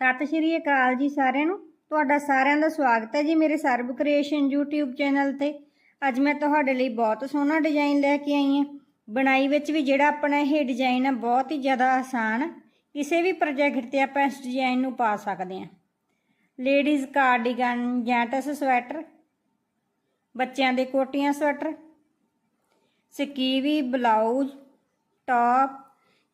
ਸਤਿ ਸ਼੍ਰੀ ਅਕਾਲ ਜੀ ਸਾਰਿਆਂ ਨੂੰ। ਤੁਹਾਡਾ ਸਾਰਿਆਂ ਦਾ ਸਵਾਗਤ ਹੈ ਜੀ ਮੇਰੇ ਸਰਬ ਕ੍ਰੀਏਸ਼ਨ YouTube ਚੈਨਲ ਤੇ। ਅੱਜ ਮੈਂ ਤੁਹਾਡੇ ਲਈ ਬਹੁਤ ਸੋਹਣਾ ਡਿਜ਼ਾਈਨ ਲੈ ਕੇ ਆਈ ਹਾਂ। ਬਣਾਈ ਵਿੱਚ ਵੀ ਜਿਹੜਾ ਆਪਣਾ ਇਹ ਡਿਜ਼ਾਈਨ ਹੈ ਬਹੁਤ ਹੀ ਜ਼ਿਆਦਾ ਆਸਾਨ। ਕਿਸੇ ਵੀ ਪ੍ਰੋਜੈਕਟ ਤੇ ਆਪਾਂ ਇਸ ਡਿਜ਼ਾਈਨ ਨੂੰ ਪਾ ਸਕਦੇ ਹਾਂ। ਲੇਡੀਜ਼ ਕਾਰਡੀਗਨ ਜੈਂਟਸ ਸਵੈਟਰ ਬੱਚਿਆਂ ਦੇ ਕੋਟੀਆਂ ਸਵੈਟਰ ਸਕੀਵੀ ਬਲਾਊਜ਼ ਟੌਪ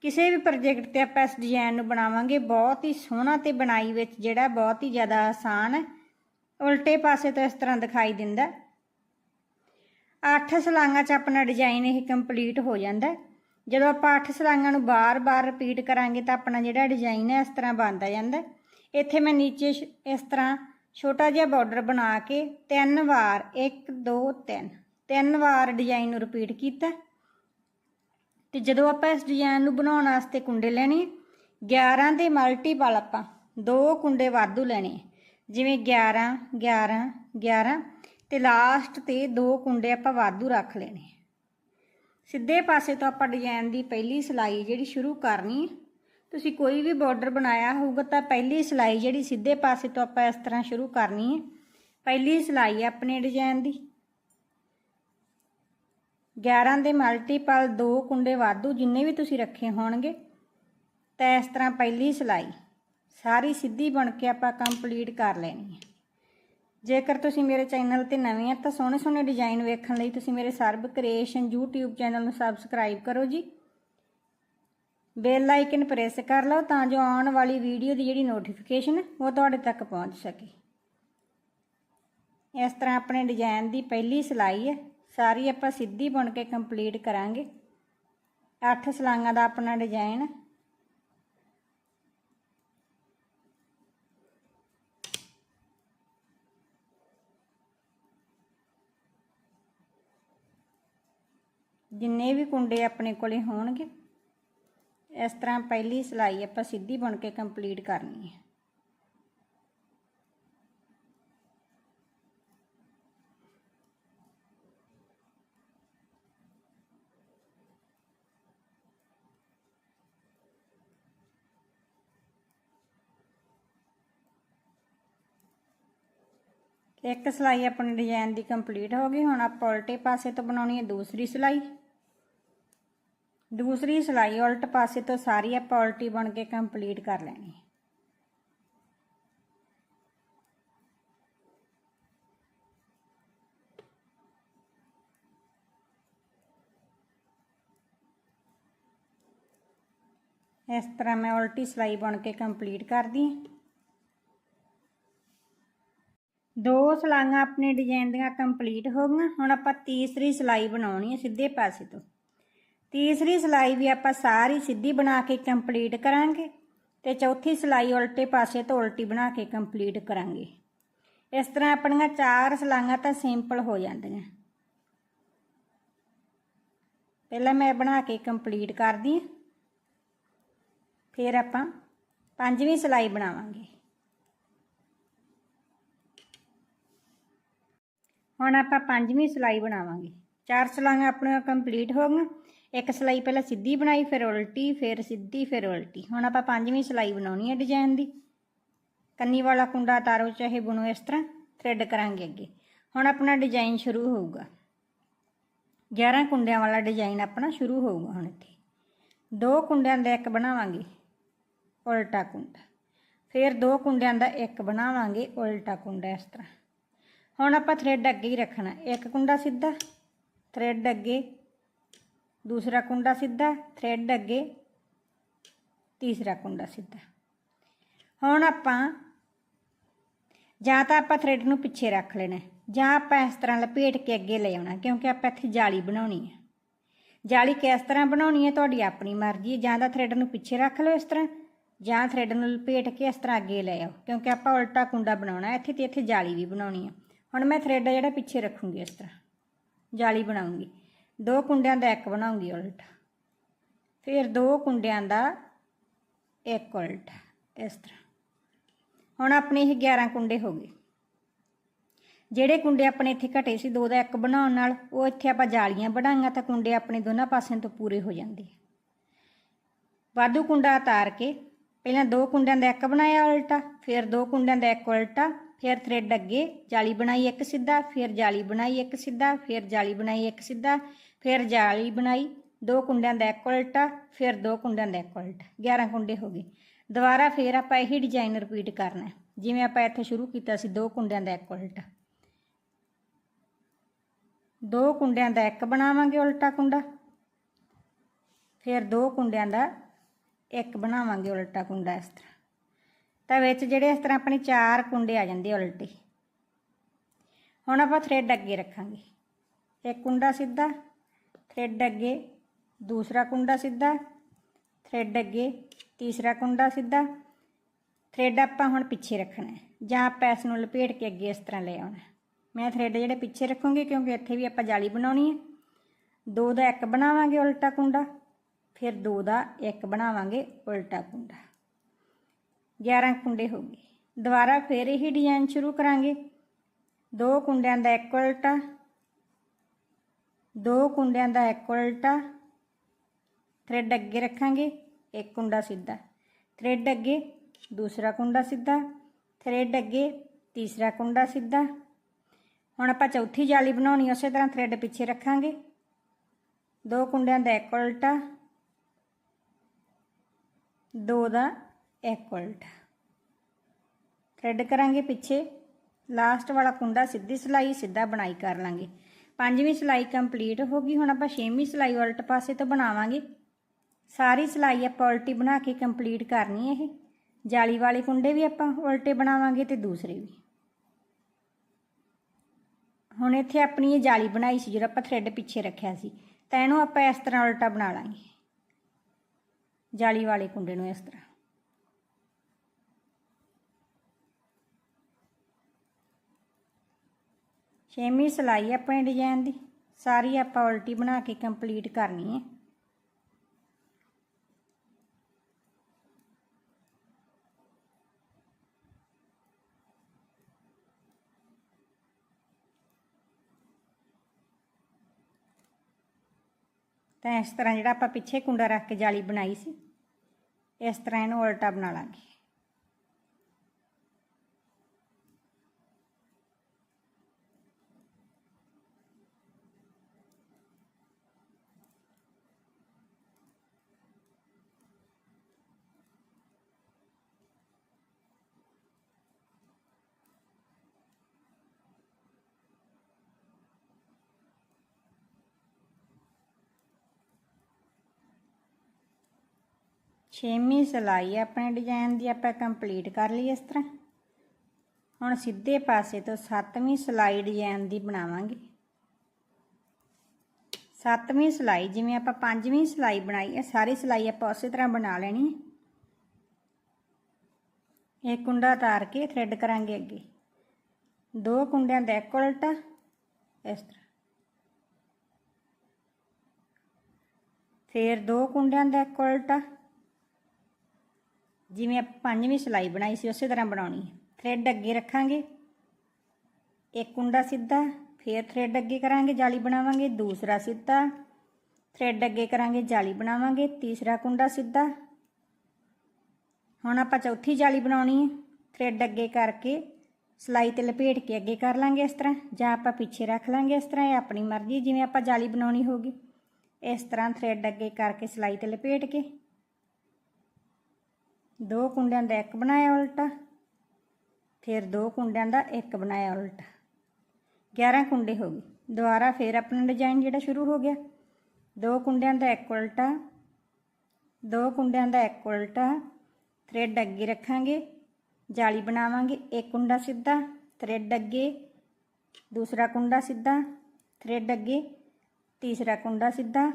ਕਿਸੇ ਵੀ ਪ੍ਰੋਜੈਕਟ ਤੇ ਆਪਾਂ ਇਸ ਡਿਜ਼ਾਈਨ ਨੂੰ ਬਣਾਵਾਂਗੇ, ਬਹੁਤ ਹੀ ਸੋਹਣਾ ਤੇ ਬਣਾਈ ਵਿੱਚ ਜਿਹੜਾ ਬਹੁਤ ਹੀ ਜ਼ਿਆਦਾ ਆਸਾਨ ਹੈ। ਉਲਟੇ ਪਾਸੇ ਤੋਂ ਇਸ ਤਰ੍ਹਾਂ ਦਿਖਾਈ ਦਿੰਦਾ ਅੱਠ ਸਲਾਂਗਾਂ 'ਚ ਆਪਣਾ ਡਿਜ਼ਾਈਨ ਇਹ ਕੰਪਲੀਟ ਹੋ ਜਾਂਦਾ ਜਦੋਂ ਆਪਾਂ ਅੱਠ ਸਲਾਂਗਾਂ ਨੂੰ ਬਾਰ-ਬਾਰ ਰਿਪੀਟ ਕਰਾਂਗੇ ਤਾਂ ਆਪਣਾ ਜਿਹੜਾ ਡਿਜ਼ਾਈਨ ਹੈ ਇਸ ਤਰ੍ਹਾਂ ਬਣਦਾ ਜਾਂਦਾ ਇੱਥੇ ਮੈਂ ਨੀਚੇ ਇਸ ਤਰ੍ਹਾਂ ਛੋਟਾ ਜਿਹਾ ਬਾਰਡਰ ਬਣਾ ਕੇ ਤਿੰਨ ਵਾਰ 1 2 3 ਤਿੰਨ ਵਾਰ ਡਿਜ਼ਾਈਨ ਨੂੰ ਰਿਪੀਟ ਕੀਤਾ ਤੇ ਜਦੋਂ ਆਪਾਂ ਇਸ ਡਿਜ਼ਾਈਨ ਨੂੰ ਬਣਾਉਣ ਵਾਸਤੇ ਕੁੰਡੇ ਲੈਣੇ 11 ਦੇ ਮਲਟੀਪਲ ਆਪਾਂ ਦੋ ਕੁੰਡੇ ਵਾਧੂ ਲੈਣੇ ਜਿਵੇਂ 11 11 11 ਤੇ ਲਾਸਟ ਤੇ ਦੋ ਕੁੰਡੇ ਆਪਾਂ ਵਾਧੂ ਰੱਖ ਲੈਣੇ ਸਿੱਧੇ ਪਾਸੇ ਤੋਂ ਆਪਾਂ ਡਿਜ਼ਾਈਨ ਦੀ ਪਹਿਲੀ ਸਿਲਾਈ ਜਿਹੜੀ ਸ਼ੁਰੂ ਕਰਨੀ ਤੁਸੀਂ ਕੋਈ ਵੀ ਬਾਰਡਰ ਬਣਾਇਆ ਹੋਊਗਾ ਤਾਂ ਪਹਿਲੀ ਸਿਲਾਈ ਜਿਹੜੀ ਸਿੱਧੇ ਪਾਸੇ ਤੋਂ ਆਪਾਂ ਇਸ ਤਰ੍ਹਾਂ ਸ਼ੁਰੂ ਕਰਨੀ ਹੈ ਪਹਿਲੀ ਸਿਲਾਈ ਆਪਣੇ ਡਿਜ਼ਾਈਨ ਦੀ। 11 ਦੇ ਮਲਟੀਪਲ ਦੋ ਕੁੰਡੇ ਵਾਧੂ ਜਿੰਨੇ ਵੀ ਤੁਸੀਂ ਰੱਖੇ ਹੋਣਗੇ। ਤਾਂ ਇਸ ਤਰ੍ਹਾਂ ਪਹਿਲੀ ਸਿਲਾਈ, ਸਾਰੀ ਸਿੱਧੀ ਬਣ ਕੇ ਆਪਾਂ ਕੰਪਲੀਟ ਕਰ ਲੈਣੀ ਹੈ। ਜੇਕਰ ਤੁਸੀਂ ਮੇਰੇ ਚੈਨਲ ਤੇ ਨਵੇਂ ਆ ਤਾਂ ਸੋਹਣੇ ਸੋਹਣੇ ਡਿਜ਼ਾਈਨ ਵੇਖਣ ਲਈ ਤੁਸੀਂ ਮੇਰੇ ਸਰਬ ਕ੍ਰੀਏਸ਼ਨ YouTube ਚੈਨਲ ਨੂੰ ਸਬਸਕ੍ਰਾਈਬ ਕਰੋ ਜੀ। ਬੈਲ ਆਈਕਨ ਪ੍ਰੈਸ ਕਰ ਲਓ ਤਾਂ ਜੋ ਆਉਣ ਵਾਲੀ ਵੀਡੀਓ ਦੀ ਜਿਹੜੀ ਨੋਟੀਫਿਕੇਸ਼ਨ ਉਹ ਤੁਹਾਡੇ ਤੱਕ ਪਹੁੰਚ ਸਕੇ। ਇਸ ਤਰ੍ਹਾਂ ਆਪਣੇ ਡਿਜ਼ਾਈਨ ਦੀ ਪਹਿਲੀ ਸਿਲਾਈ ਹੈ। ਸਾਰੀ ਆਪਾਂ ਸਿੱਧੀ ਬੁਣ ਕੇ ਕੰਪਲੀਟ ਕਰਾਂਗੇ 8 ਸਲਾਈਆਂ ਦਾ ਆਪਣਾ ਡਿਜ਼ਾਈਨ ਹੈ। ਜਿੰਨੇ ਵੀ ਕੁੰਡੇ ਆਪਣੇ ਕੋਲੇ ਹੋਣਗੇ, ਇਸ ਤਰ੍ਹਾਂ ਪਹਿਲੀ ਸਿਲਾਈ ਆਪਾਂ ਸਿੱਧੀ ਬੁਣ ਕੇ ਕੰਪਲੀਟ ਕਰਨੀ ਹੈ ਇੱਕ ਸਿਲਾਈ ਆਪਣੇ ਡਿਜ਼ਾਈਨ ਦੀ ਕੰਪਲੀਟ ਹੋ ਗਈ ਹੁਣ ਆਪਾਂ ਉਲਟੇ ਪਾਸੇ ਤੋਂ ਬਣਾਉਣੀ ਹੈ ਦੂਸਰੀ ਸਿਲਾਈ ਦੂਸਰੀ ਸਿਲਾਈ ਉਲਟ ਪਾਸੇ ਤੋਂ ਸਾਰੀ ਆਪਾਂ ਉਲਟੀ ਬਣ ਕੇ ਕੰਪਲੀਟ ਕਰ ਲੈਣੀ ਹੈ ਇਸ ਤਰ੍ਹਾਂ ਮੈਂ ਉਲਟੀ ਸਿਲਾਈ ਬਣ ਕੇ ਕੰਪਲੀਟ ਕਰਦੀ ਹਾਂ ਦੋ ਸਲਾਈਆਂ ਆਪਣੇ ਡਿਜ਼ਾਈਨ ਦੀਆਂ ਕੰਪਲੀਟ ਹੋ ਗਈਆਂ। ਹੁਣ ਆਪਾਂ ਤੀਸਰੀ ਸਿਲਾਈ ਬਣਾਉਣੀ ਹੈ ਸਿੱਧੇ ਪਾਸੇ ਤੋਂ। ਤੀਸਰੀ ਸਿਲਾਈ ਵੀ ਆਪਾਂ ਸਾਰੀ ਸਿੱਧੀ ਬਣਾ ਕੇ ਕੰਪਲੀਟ ਕਰਾਂਗੇ ਤੇ ਚੌਥੀ ਸਿਲਾਈ ਉਲਟੇ ਪਾਸੇ ਤੋਂ ਉਲਟੀ ਬਣਾ ਕੇ ਕੰਪਲੀਟ ਕਰਾਂਗੇ। ਇਸ ਤਰ੍ਹਾਂ ਆਪਣੀਆਂ ਚਾਰ ਸਲਾਈਆਂ ਤਾਂ ਸਿੰਪਲ ਹੋ ਜਾਂਦੀਆਂ। ਪਹਿਲਾਂ ਮੈਂ ਬਣਾ ਕੇ ਕੰਪਲੀਟ ਕਰਦੀ ਹਾਂ। ਫਿਰ ਆਪਾਂ ਪੰਜਵੀਂ ਸਿਲਾਈ ਬਣਾਵਾਂਗੇ। ਹੁਣ ਆਪਾਂ ਪੰਜਵੀਂ ਸਿਲਾਈ ਬਣਾਵਾਂਗੇ। ਚਾਰ ਸਲਾਈਆਂ ਆਪਣੀਆਂ ਕੰਪਲੀਟ ਹੋ ਗਈਆਂ। ਇੱਕ ਸਿਲਾਈ ਪਹਿਲਾਂ ਸਿੱਧੀ ਬਣਾਈ, ਫਿਰ ਉਲਟੀ, ਫਿਰ ਸਿੱਧੀ, ਫਿਰ ਉਲਟੀ। ਹੁਣ ਆਪਾਂ ਪੰਜਵੀਂ ਸਿਲਾਈ ਬਣਾਉਣੀ ਹੈ ਡਿਜ਼ਾਈਨ ਦੀ। ਕੰਨੀ ਵਾਲਾ ਕੁੰਡਾ, ਤਾਰੋ ਚਾਹੇ ਬੁਣੋ, ਇਸ ਤਰ੍ਹਾਂ ਥ੍ਰੈਡ ਕਰਾਂਗੇ ਅੱਗੇ। ਹੁਣ ਆਪਣਾ ਡਿਜ਼ਾਈਨ ਸ਼ੁਰੂ ਹੋਊਗਾ। 11 ਕੁੰਡਿਆਂ ਵਾਲਾ ਡਿਜ਼ਾਈਨ ਆਪਣਾ ਸ਼ੁਰੂ ਹੋਊਗਾ ਹੁਣ ਇੱਥੇ। ਦੋ ਕੁੰਡਿਆਂ ਦਾ ਇੱਕ ਬਣਾਵਾਂਗੇ, ਉਲਟਾ ਕੁੰਡਾ। ਫਿਰ ਦੋ ਕੁੰਡਿਆਂ ਦਾ ਇੱਕ ਬਣਾਵਾਂਗੇ, ਉਲਟਾ ਕੁੰਡਾ, ਇਸ ਤਰ੍ਹਾਂ। ਹੁਣ ਆਪਾਂ ਥ੍ਰੈਡ ਅੱਗੇ ਹੀ ਰੱਖਣਾ। ਇੱਕ ਕੁੰਡਾ ਸਿੱਧਾ ਥ੍ਰੈਡ ਅੱਗੇ। ਦੂਸਰਾ ਕੁੰਡਾ ਸਿੱਧਾ ਥ੍ਰੈਡ ਅੱਗੇ। ਤੀਸਰਾ ਕੁੰਡਾ ਸਿੱਧਾ। ਹੁਣ ਆਪਾਂ, ਜਾਂ ਤਾਂ ਆਪਾਂ ਥ੍ਰੈਡ ਨੂੰ ਪਿੱਛੇ ਰੱਖ ਲੈਣਾ। ਜਾਂ ਆਪਾਂ ਇਸ ਤਰ੍ਹਾਂ ਲਪੇਟ ਕੇ ਅੱਗੇ ਲੈ ਆਉਣਾ, ਕਿਉਂਕਿ ਆਪਾਂ ਇੱਥੇ ਜਾਲੀ ਬਣਾਉਣੀ ਹੈ ਜਾਲੀ ਕਿਸ ਤਰ੍ਹਾਂ ਬਣਾਉਣੀ ਹੈ ਤੁਹਾਡੀ ਆਪਣੀ ਮਰਜ਼ੀ ਹੈ ਜਾਂ ਤਾਂ ਥ੍ਰੈਡ ਨੂੰ ਪਿੱਛੇ ਰੱਖ ਲਓ ਇਸ ਤਰ੍ਹਾਂ, ਜਾਂ ਥ੍ਰੈਡ ਨੂੰ ਲਪੇਟ ਕੇ ਇਸ ਤਰ੍ਹਾਂ ਅੱਗੇ ਲੈ ਆਓ। ਕਿਉਂਕਿ ਆਪਾਂ ਉਲਟਾ ਕੁੰਡਾ ਬਣਾਉਣਾ, ਇੱਥੇ ਤੇ ਇੱਥੇ ਜਾਲੀ ਵੀ ਬਣਾਉਣੀ ਹੈ ਹੁਣ ਮੈਂ ਥ੍ਰੈਡ ਜਿਹੜਾ ਪਿੱਛੇ ਰੱਖੂੰਗੀ ਇਸ ਤਰ੍ਹਾਂ। ਜਾਲੀ ਬਣਾਉਂਗੀ। ਦੋ ਕੁੰਡਿਆਂ ਦਾ ਇੱਕ ਬਣਾਉਂਗੀ ਉਲਟਾ। ਫਿਰ ਦੋ ਕੁੰਡਿਆਂ ਦਾ ਇੱਕ ਉਲਟਾ। ਇਸ ਤਰ੍ਹਾਂ। ਹੁਣ ਆਪਣੇ ਇਹ 11 ਕੁੰਡੇ ਹੋ ਗਏ। ਜਿਹੜੇ ਕੁੰਡੇ ਆਪਣੇ ਇੱਥੇ ਘਟੇ ਸੀ, ਦੋ ਦਾ ਇੱਕ ਬਣਾਉਣ ਨਾਲ, ਉਹ ਇੱਥੇ ਆਪਾਂ ਜਾਲੀਆਂ ਬਣਾਈਆਂ ਤਾਂ ਕੁੰਡੇ ਆਪਣੇ ਦੋਨਾਂ ਪਾਸਿਆਂ ਤੋਂ ਪੂਰੇ ਹੋ ਜਾਂਦੇ ਵਾਧੂ ਕੁੰਡਾ ਉਤਾਰ ਕੇ ਪਹਿਲਾਂ ਦੋ ਕੁੰਡਿਆਂ ਦਾ ਇੱਕ ਬਣਾਇਆ ਉਲਟਾ, ਫਿਰ ਦੋ ਕੁੰਡਿਆਂ ਦਾ ਇੱਕ ਉਲਟਾ ਫਿਰ ਥ੍ਰੈਡ ਅੱਗੇ, ਜਾਲੀ ਬਣਾਈ ਇੱਕ ਸਿੱਧਾ, ਫਿਰ ਜਾਲੀ ਬਣਾਈ ਇੱਕ ਸਿੱਧਾ, ਫਿਰ ਜਾਲੀ ਬਣਾਈ ਇੱਕ ਸਿੱਧਾ, ਫਿਰ ਜਾਲੀ ਬਣਾਈ ਦੋ ਕੁੰਡਿਆਂ ਦਾ ਇੱਕ ਉਲਟਾ, ਫਿਰ ਦੋ ਕੁੰਡਿਆਂ ਦਾ ਇੱਕ ਉਲਟਾ 11 ਕੁੰਡੇ ਹੋ ਗਏ। ਦੁਬਾਰਾ ਫਿਰ ਆਪਾਂ ਇਹੀ ਡਿਜ਼ਾਈਨ ਰਿਪੀਟ ਕਰਨਾ ਜਿਵੇਂ ਆਪਾਂ ਇੱਥੇ ਸ਼ੁਰੂ ਕੀਤਾ ਸੀ, ਦੋ ਕੁੰਡਿਆਂ ਦਾ ਇੱਕ ਉਲਟਾ। ਦੋ ਕੁੰਡਿਆਂ ਦਾ ਇੱਕ ਬਣਾਵਾਂਗੇ ਉਲਟਾ ਕੁੰਡਾ। ਫਿਰ ਦੋ ਕੁੰਡਿਆਂ ਦਾ ਇੱਕ ਬਣਾਵਾਂਗੇ ਉਲਟਾ ਕੁੰਡਾ ਇਸ ਤਰ੍ਹਾਂ। ਤਾਂ ਵਿੱਚ ਜਿਹੜੇ ਇਸ ਤਰ੍ਹਾਂ ਆਪਣੇ ਚਾਰ ਕੁੰਡੇ ਆ ਜਾਂਦੇ ਉਲਟੇ। ਹੁਣ ਆਪਾਂ ਥ੍ਰੈਡ ਅੱਗੇ ਰੱਖਾਂਗੇ। ਇੱਕ ਕੁੰਡਾ ਸਿੱਧਾ ਥ੍ਰੈਡ ਅੱਗੇ ਦੂਸਰਾ ਕੁੰਡਾ ਸਿੱਧਾ ਥ੍ਰੈਡ ਅੱਗੇ ਤੀਸਰਾ ਕੁੰਡਾ ਸਿੱਧਾ। ਥ੍ਰੈਡ ਆਪਾਂ ਹੁਣ ਪਿੱਛੇ ਰੱਖਣਾ ਹੈ। ਜਾਂ ਆਪਾਂ ਇਸ ਨੂੰ ਲਪੇਟ ਕੇ ਅੱਗੇ ਇਸ ਤਰ੍ਹਾਂ ਲੈ ਆਉਣਾ ਮੈਂ ਥ੍ਰੈਡ ਜਿਹੜੇ ਪਿੱਛੇ ਰੱਖੂੰਗੀ ਕਿਉਂਕਿ ਇੱਥੇ ਵੀ ਆਪਾਂ ਜਾਲੀ ਬਣਾਉਣੀ ਹੈ। ਦੋ ਦਾ ਇੱਕ ਬਣਾਵਾਂਗੇ ਉਲਟਾ ਕੁੰਡਾ, ਫਿਰ ਦੋ ਦਾ ਇੱਕ ਬਣਾਵਾਂਗੇ ਉਲਟਾ ਕੁੰਡਾ। 11 ਕੁੰਡੇ ਹੋ ਗਏ। ਦੁਬਾਰਾ ਫਿਰ ਇਹੀ ਡਿਜ਼ਾਈਨ ਸ਼ੁਰੂ ਕਰਾਂਗੇ। ਦੋ ਕੁੰਡਿਆਂ ਦਾ ਇੱਕ ਉਲਟਾ, ਦੋ ਕੁੰਡਿਆਂ ਦਾ ਇੱਕ ਉਲਟਾ ਥ੍ਰੈਡ ਅੱਗੇ ਰੱਖਾਂਗੇ, ਇੱਕ ਕੁੰਡਾ ਸਿੱਧਾ। ਥ੍ਰੈਡ ਅੱਗੇ ਦੂਸਰਾ ਕੁੰਡਾ ਸਿੱਧਾ ਥ੍ਰੈਡ ਅੱਗੇ ਤੀਸਰਾ ਕੁੰਡਾ ਸਿੱਧਾ। ਹੁਣ ਆਪਾਂ ਚੌਥੀ ਜਾਲੀ ਬਣਾਉਣੀ ਉਸੇ ਤਰ੍ਹਾਂ ਥ੍ਰੈਡ ਪਿੱਛੇ ਰੱਖਾਂਗੇ। ਦੋ ਕੁੰਡਿਆਂ ਦਾ ਇੱਕ ਉਲਟਾ, ਦੋ ਦਾ ਇੱਕ ਉਲਟਾ। ਥ੍ਰੈਡ ਕਰਾਂਗੇ ਪਿੱਛੇ। ਲਾਸਟ ਵਾਲਾ ਕੁੰਡਾ ਸਿੱਧੀ ਸਿਲਾਈ, ਸਿੱਧਾ ਬਣਾਈ ਕਰ ਲਾਂਗੇ। ਪੰਜਵੀਂ ਸਿਲਾਈ ਕੰਪਲੀਟ ਹੋ ਗਈ, ਹੁਣ ਆਪਾਂ ਛੇਵੀਂ ਸਿਲਾਈ ਉਲਟ ਪਾਸੇ ਤੋਂ ਬਣਾਵਾਂਗੇ। ਸਾਰੀ ਸਿਲਾਈ ਆਪਾਂ ਉਲਟੀ ਬਣਾ ਕੇ ਕੰਪਲੀਟ ਕਰਨੀ ਹੈ ਇਹ। ਜਾਲੀ ਵਾਲੇ ਕੁੰਡੇ ਵੀ ਆਪਾਂ ਉਲਟੇ ਬਣਾਵਾਂਗੇ ਤੇ ਦੂਸਰੇ ਵੀ। ਹੁਣ ਇੱਥੇ ਆਪਣੀ ਇਹ ਜਾਲੀ ਬਣਾਈ ਸੀ, ਜਿਹੜਾ ਆਪਾਂ ਥ੍ਰੈਡ ਪਿੱਛੇ ਰੱਖਿਆ ਸੀ। ਤਾਂ ਇਹਨੂੰ ਆਪਾਂ ਇਸ ਤਰ੍ਹਾਂ ਉਲਟਾ ਬਣਾ ਲਾਂਗੇ। ਜਾਲੀ ਵਾਲੇ ਕੁੰਡੇ ਨੂੰ ਇਸ ਤਰ੍ਹਾਂ। ਛੇਵੀਂ ਸਿਲਾਈ ਆਪਣੇ ਡਿਜ਼ਾਈਨ ਦੀ। ਸਾਰੀ ਆਪਾਂ ਉਲਟੀ ਬਣਾ ਕੇ ਕੰਪਲੀਟ ਕਰਨੀ ਹੈ ਤਾਂ ਇਸ ਤਰ੍ਹਾਂ ਜਿਹੜਾ ਆਪਾਂ ਪਿੱਛੇ ਕੁੰਡਾ ਰੱਖ ਕੇ ਜਾਲੀ ਬਣਾਈ ਸੀ, ਇਸ ਤਰ੍ਹਾਂ ਇਹਨੂੰ ਉਲਟਾ ਬਣਾ ਲਾਂਗੇ। ਛੇਵੀਂ ਸਿਲਾਈ ਆਪਣੇ ਡਿਜ਼ਾਈਨ ਦੀ ਆਪਾਂ ਕੰਪਲੀਟ ਕਰ ਲਈ ਇਸ ਤਰ੍ਹਾਂ। ਹੁਣ ਸਿੱਧੇ ਪਾਸੇ ਤੋਂ ਸੱਤਵੀਂ ਸਿਲਾਈ ਡਿਜ਼ਾਈਨ ਦੀ ਬਣਾਵਾਂਗੇ। ਸੱਤਵੀਂ ਸਿਲਾਈ, ਜਿਵੇਂ ਆਪਾਂ ਪੰਜਵੀਂ ਸਿਲਾਈ ਬਣਾਈ ਹੈ, ਸਾਰੀ ਸਿਲਾਈ ਆਪਾਂ ਉਸੇ ਤਰ੍ਹਾਂ ਬਣਾ ਲੈਣੀ ਹੈ। ਇੱਕ ਕੁੰਡਾ ਤਾਰ ਕੇ ਥ੍ਰੈਡ ਕਰਾਂਗੇ ਅੱਗੇ। ਦੋ ਕੁੰਡਿਆਂ ਦਾ ਇੱਕ ਉਲਟਾ, ਇਸ ਤਰ੍ਹਾਂ। ਫਿਰ ਦੋ ਕੁੰਡਿਆਂ ਦਾ ਇੱਕ ਉਲਟਾ ਜਿਵੇਂ ਆਪਾਂ ਪੰਜਵੀਂ ਸਿਲਾਈ ਬਣਾਈ ਸੀ ਉਸੇ ਤਰ੍ਹਾਂ ਬਣਾਉਣੀ ਹੈ ਥ੍ਰੈਡ ਅੱਗੇ ਰੱਖਾਂਗੇ ਇੱਕ ਕੁੰਡਾ ਸਿੱਧਾ ਫਿਰ ਥ੍ਰੈਡ ਅੱਗੇ ਕਰਾਂਗੇ ਜਾਲੀ ਬਣਾਵਾਂਗੇ ਦੂਸਰਾ ਸਿੱਧਾ ਥ੍ਰੈਡ ਅੱਗੇ ਕਰਾਂਗੇ ਜਾਲੀ ਬਣਾਵਾਂਗੇ ਤੀਸਰਾ ਕੁੰਡਾ ਸਿੱਧਾ ਹੁਣ ਆਪਾਂ ਚੌਥੀ ਜਾਲੀ ਬਣਾਉਣੀ ਹੈ ਥ੍ਰੈਡ ਅੱਗੇ ਕਰਕੇ ਸਿਲਾਈ ਤੇ ਲਪੇਟ ਕੇ ਅੱਗੇ ਕਰ ਲਾਂਗੇ ਇਸ ਤਰ੍ਹਾਂ ਜਾਂ ਆਪਾਂ ਪਿੱਛੇ ਰੱਖ ਲਾਂਗੇ ਇਸ ਤਰ੍ਹਾਂ ਇਹ ਆਪਣੀ ਮਰਜ਼ੀ ਜਿਵੇਂ ਆਪਾਂ ਜਾਲੀ ਬਣਾਉਣੀ ਹੋਗੀ ਇਸ ਤਰ੍ਹਾਂ ਥ੍ਰੈਡ ਅੱਗੇ ਕਰਕੇ ਸਿਲਾਈ ਤੇ ਲਪੇਟ ਕੇ ਦੋ ਕੁੰਡਿਆਂ ਦਾ ਇੱਕ ਬਣਾਇਆ ਉਲਟਾ, ਫਿਰ ਦੋ ਕੁੰਡਿਆਂ ਦਾ ਇੱਕ ਬਣਾਇਆ ਉਲਟਾ। 11 ਕੁੰਡੇ ਹੋ ਗਏ। ਦੁਬਾਰਾ ਫਿਰ ਆਪਣਾ ਡਿਜ਼ਾਈਨ ਜਿਹੜਾ ਸ਼ੁਰੂ ਹੋ ਗਿਆ। ਦੋ ਕੁੰਡਿਆਂ ਦਾ ਇੱਕ ਉਲਟਾ, ਦੋ ਕੁੰਡਿਆਂ ਦਾ ਇੱਕ ਉਲਟਾ ਥ੍ਰੈਡ ਅੱਗੇ ਰੱਖਾਂਗੇ, ਜਾਲੀ ਬਣਾਵਾਂਗੇ, ਇੱਕ ਕੁੰਡਾ ਸਿੱਧਾ ਥ੍ਰੈਡ ਅੱਗੇ, ਦੂਸਰਾ ਕੁੰਡਾ ਸਿੱਧਾ ਥ੍ਰੈਡ ਅੱਗੇ, ਤੀਸਰਾ ਕੁੰਡਾ ਸਿੱਧਾ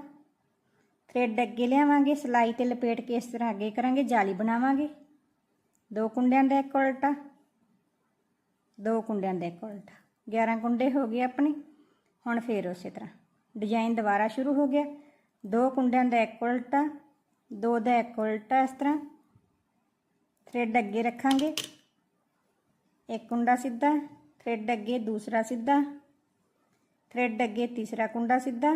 ਥ੍ਰੈਡ ਅੱਗੇ ਲਿਆਵਾਂਗੇ, ਸਿਲਾਈ ਤੇ ਲਪੇਟ ਕੇ ਇਸ ਤਰ੍ਹਾਂ ਅੱਗੇ ਕਰਾਂਗੇ, ਜਾਲੀ ਬਣਾਵਾਂਗੇ। ਦੋ ਕੁੰਡਿਆਂ ਦਾ ਇੱਕ ਉਲਟਾ, ਦੋ ਕੁੰਡਿਆਂ ਦਾ ਇੱਕ ਉਲਟਾ। 11 ਕੁੰਡੇ ਹੋ ਗਏ ਆਪਣੇ, ਹੁਣ ਫੇਰ ਉਸੇ ਤਰ੍ਹਾਂ। ਡਿਜ਼ਾਈਨ ਦੁਬਾਰਾ ਸ਼ੁਰੂ ਹੋ ਗਿਆ। ਦੋ ਕੁੰਡਿਆਂ ਦਾ ਇੱਕ ਉਲਟਾ, ਦੋ ਦਾ ਇੱਕ ਉਲਟਾ ਇਸ ਤਰ੍ਹਾਂ। ਥਰੈਡ ਅੱਗੇ ਰੱਖਾਂਗੇ। ਇੱਕ ਕੁੰਡਾ ਸਿੱਧਾ ਥਰੈਡ ਅੱਗੇ ਦੂਸਰਾ ਸਿੱਧਾ। ਥਰੈਡ ਅੱਗੇ ਤੀਸਰਾ ਕੁੰਡਾ ਸਿੱਧਾ।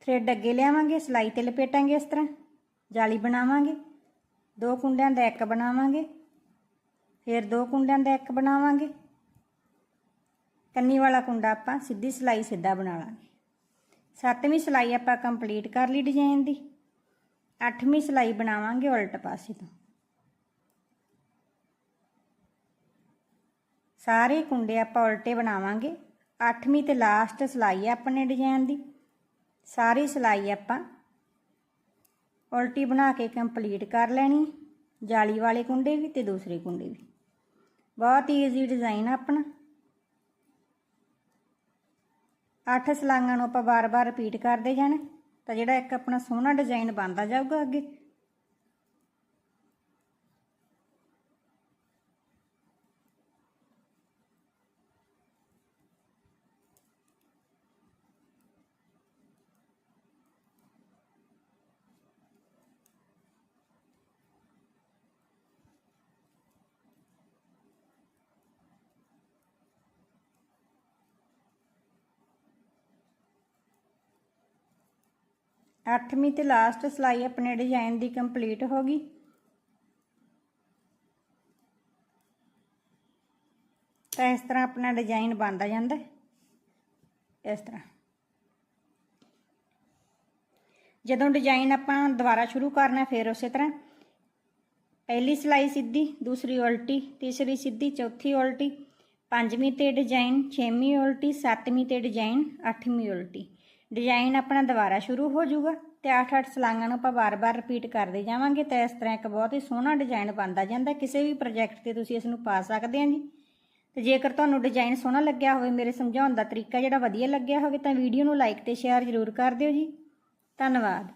ਥ੍ਰੈਡ ਅੱਗੇ ਲਿਆਵਾਂਗੇ, ਸਿਲਾਈ ਤੇ ਲਪੇਟਾਂਗੇ ਇਸ ਤਰ੍ਹਾਂ। ਜਾਲੀ ਬਣਾਵਾਂਗੇ, ਦੋ ਕੁੰਡਿਆਂ ਦਾ ਇੱਕ ਬਣਾਵਾਂਗੇ, ਫਿਰ ਦੋ ਕੁੰਡਿਆਂ ਦਾ ਇੱਕ ਬਣਾਵਾਂਗੇ। ਕੰਨੀ ਵਾਲਾ ਕੁੰਡਾ ਆਪਾਂ ਸਿੱਧੀ ਸਲਾਈ ਸਿੱਧਾ ਬਣਾ ਲਾਂਗੇ। ਸੱਤਵੀਂ ਸਲਾਈ ਆਪਾਂ ਕੰਪਲੀਟ ਕਰ ਲਈ ਡਿਜ਼ਾਈਨ ਦੀ। ਅੱਠਵੀਂ ਸਲਾਈ ਬਣਾਵਾਂਗੇ ਉਲਟ ਪਾਸੇ ਤੋਂ। ਸਾਰੇ ਕੁੰਡੇ ਆਪਾਂ ਉਲਟੇ ਬਣਾਵਾਂਗੇ। ਅੱਠਵੀਂ ਤੇ ਲਾਸਟ ਸਲਾਈ ਹੈ ਆਪਣੇ ਡਿਜ਼ਾਈਨ ਦੀ। ਸਾਰੀ ਸਿਲਾਈ ਆਪਾਂ ਉਲਟੀ ਬਣਾ ਕੇ ਕੰਪਲੀਟ ਕਰ ਲੈਣੀ, ਜਾਲੀ ਵਾਲੇ ਕੁੰਡੇ ਵੀ ਤੇ ਦੂਸਰੇ ਕੁੰਡੇ ਵੀ। ਬਹੁਤ ਈਜ਼ੀ ਡਿਜ਼ਾਈਨ ਆ ਆਪਣਾ। ਅੱਠ ਸਲਾਈਆਂ ਨੂੰ ਆਪਾਂ ਬਾਰ-ਬਾਰ ਰਿਪੀਟ ਕਰਦੇ ਜਾਣਾ, ਤਾਂ ਜਿਹੜਾ ਇੱਕ ਆਪਣਾ ਸੋਹਣਾ ਡਿਜ਼ਾਈਨ ਬਣਦਾ ਜਾਊਗਾ ਅੱਗੇ। ਅੱਠਵੀਂ ਤੇ ਲਾਸਟ ਸਲਾਈ ਆਪਣੇ ਡਿਜ਼ਾਈਨ ਦੀ ਕੰਪਲੀਟ ਹੋ ਗਈ। ਤਾਂ ਇਸ ਤਰ੍ਹਾਂ ਆਪਣਾ ਡਿਜ਼ਾਈਨ ਬਣਦਾ ਜਾਂਦਾ ਇਸ ਤਰ੍ਹਾਂ। ਜਦੋਂ ਡਿਜ਼ਾਈਨ ਆਪਾਂ ਦੁਬਾਰਾ ਸ਼ੁਰੂ ਕਰਨਾ, ਫਿਰ ਉਸੇ ਤਰ੍ਹਾਂ। ਪਹਿਲੀ ਸਲਾਈ ਸਿੱਧੀ, ਦੂਸਰੀ ਉਲਟੀ, ਤੀਸਰੀ ਸਿੱਧੀ, ਚੌਥੀ ਉਲਟੀ, ਪੰਜਵੀਂ ਤੇ ਡਿਜ਼ਾਈਨ ਛੇਵੀਂ ਉਲਟੀ, ਸੱਤਵੀਂ ਤੇ ਡਿਜ਼ਾਈਨ ਅੱਠਵੀਂ ਉਲਟੀ। ਡਿਜ਼ਾਈਨ ਆਪਣਾ ਦੁਬਾਰਾ ਸ਼ੁਰੂ ਹੋ ਜਾਊਗਾ ਤੇ 8-8 ਸਲਾਈਆਂ ਨੂੰ ਆਪਾਂ ਵਾਰ ਵਾਰ ਰਿਪੀਟ ਕਰਦੇ ਜਾਵਾਂਗੇ ਤਾਂ ਇਸ ਤਰ੍ਹਾਂ ਇੱਕ ਬਹੁਤ ਹੀ ਸੋਹਣਾ ਡਿਜ਼ਾਈਨ ਬਣਦਾ ਜਾਂਦਾ। ਕਿਸੇ ਵੀ ਪ੍ਰੋਜੈਕਟ ਤੇ ਤੁਸੀਂ ਇਸ ਨੂੰ ਪਾ ਸਕਦੇ ਹੋ ਜੀ। ਤੇ ਜੇਕਰ ਤੁਹਾਨੂੰ ਡਿਜ਼ਾਈਨ ਸੋਹਣਾ ਲੱਗਿਆ ਹੋਵੇ, ਮੇਰੇ ਸਮਝਾਉਣ ਦਾ ਤਰੀਕਾ ਜਿਹੜਾ ਵਧੀਆ ਲੱਗਿਆ ਹੋਵੇ ਤਾਂ ਵੀਡੀਓ ਨੂੰ ਲਾਈਕ ਤੇ ਸ਼ੇਅਰ ਜ਼ਰੂਰ ਕਰ ਦਿਓ ਜੀ। ਧੰਨਵਾਦ।